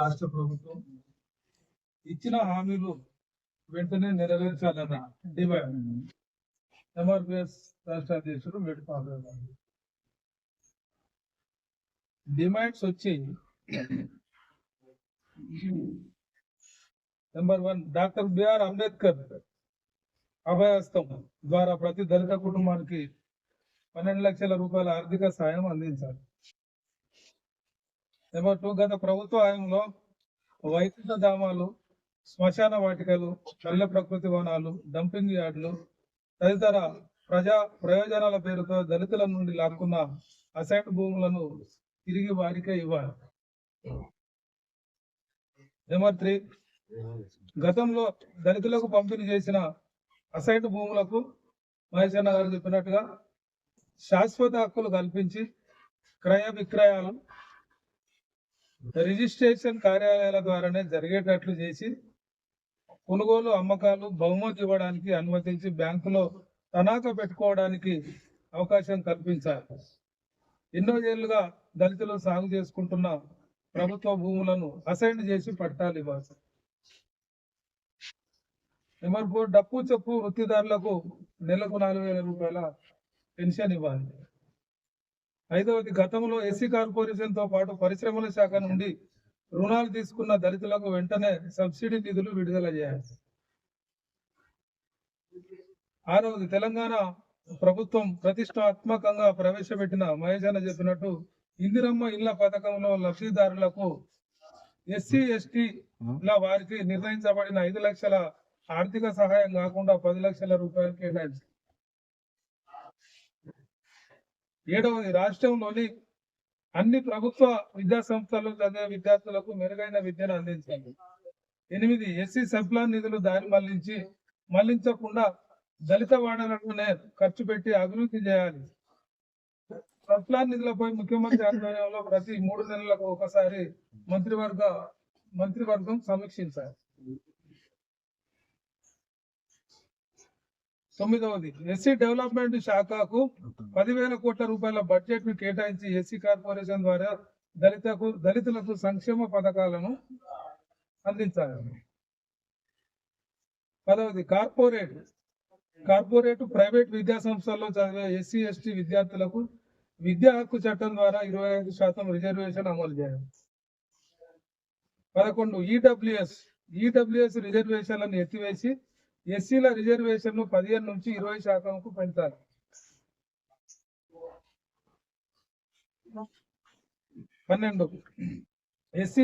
రాష్ట్ర ప్రభుత్వం ఇచ్చిన హామీలు వెంటనే నెరవేర్చాలన్న డిమాండ్. ఎంఆర్పిఎస్ రాష్ట్ర అధ్యక్షుడు వేడుపాల డిమాండ్స్ వచ్చి number one doctor BR Ambedkar అభయాస్తం ద్వారా ప్రతి దళిత కుటుంబానికి పన్నెండు లక్షల రూపాయల ఆర్థిక సాయం అందించాలి నెంబర్ టూ గత ప్రభుత్వ హయాంలో వైకుంఠ ధామాలు శ్మశాన వాటికలు పల్లె ప్రకృతి వనాలు డంపింగ్ యార్డులు తదితర ప్రజా ప్రయోజనాల పేరుతో దళితుల నుండి లాక్కున్న అసైట్ భూములను తిరిగి వారికే ఇవ్వాలి. నెంబర్ త్రీ గతంలో దళితులకు పంపిణీ చేసిన అసైట్ భూములకు మహేష్ అన్న గారు చెప్పినట్టుగా శాశ్వత హక్కులు కల్పించి క్రయ విక్రయాలు రిజిస్ట్రేషన్ కార్యాలయాల ద్వారానే జరిగేటట్లు చేసి కొనుగోలు అమ్మకాలు బహుమతి ఇవ్వడానికి అనుమతించి బ్యాంకులో తనాఖా పెట్టుకోవడానికి అవకాశం కల్పించాలి ఎన్నో ఏళ్ళుగా దళితులు సాగు చేసుకుంటున్న ప్రభుత్వ భూములను అసైన్ చేసి పట్టాలి ఇవ్వాలి. నెంబర్ ఫోర్ డప్పు చెప్పు వృత్తిదారులకు నెలకు నాలుగు వేల రూపాయల పెన్షన్ ఇవ్వాలి. ఐదవది గతంలో ఎస్సీ కార్పొరేషన్తో పాటు పరిశ్రమల శాఖ నుండి రుణాలు తీసుకున్న దళితులకు వెంటనే సబ్సిడీ నిధులు విడుదల చేయాలి. ఆరవది తెలంగాణ ప్రభుత్వం ప్రతిష్టాత్మకంగా ప్రవేశపెట్టిన మహేష్ చెప్పినట్టు ఇందిరమ్మ ఇళ్ళ పథకంలో లబ్ధిదారులకు ఎస్సీ ఎస్టీల వారికి నిర్ణయించబడిన ఐదు లక్షల ఆర్థిక సహాయం కాకుండా పది లక్షల రూపాయలు కేటాయించారు. ఏడవది రాష్ట్రంలోని అన్ని ప్రభుత్వ విద్యా సంస్థలు చదివే విద్యార్థులకు మెరుగైన విద్యను అందించాలి ఎనిమిది ఎస్సీ సబ్ప్లాన్ నిధులు దారి మళ్ళించి మళ్ళించకుండా దళిత వాడలలోనే ఖర్చు పెట్టి అభివృద్ధి చేయాలి. సబ్ప్లాన్ నిధులపై ముఖ్యమంత్రి ఆధ్వర్యంలో ప్రతి మూడు నెలలకు ఒకసారి మంత్రివర్గ మంత్రివర్గం సమీక్షించాలి. తొమ్మిదవది ఎస్సీ డెవలప్మెంట్ శాఖకు పదివేల కోట్ల రూపాయల బడ్జెట్ను కేటాయించి ఎస్సీ కార్పొరేషన్ ద్వారా దళితకు దళితులకు సంక్షేమ పథకాలను అందించాలి పదవది కార్పొరేట్. కార్పొరేట్ ప్రైవేట్ విద్యా సంస్థల్లో చదివే ఎస్సీ ఎస్టీ విద్యార్థులకు విద్యా హక్కు చట్టం ద్వారా ఇరవై ఐదు శాతం రిజర్వేషన్ అమలు చేయాలి. పదకొండు ఈడబ్ల్యూఎస్. ఈడబ్ల్యూఎస్ రిజర్వేషన్లను ఎత్తివేసి ఎస్సీల రిజర్వేషన్ పదిహేను నుంచి ఇరవై శాతంకు పెంచాలి. పన్నెండు. ఎస్సీ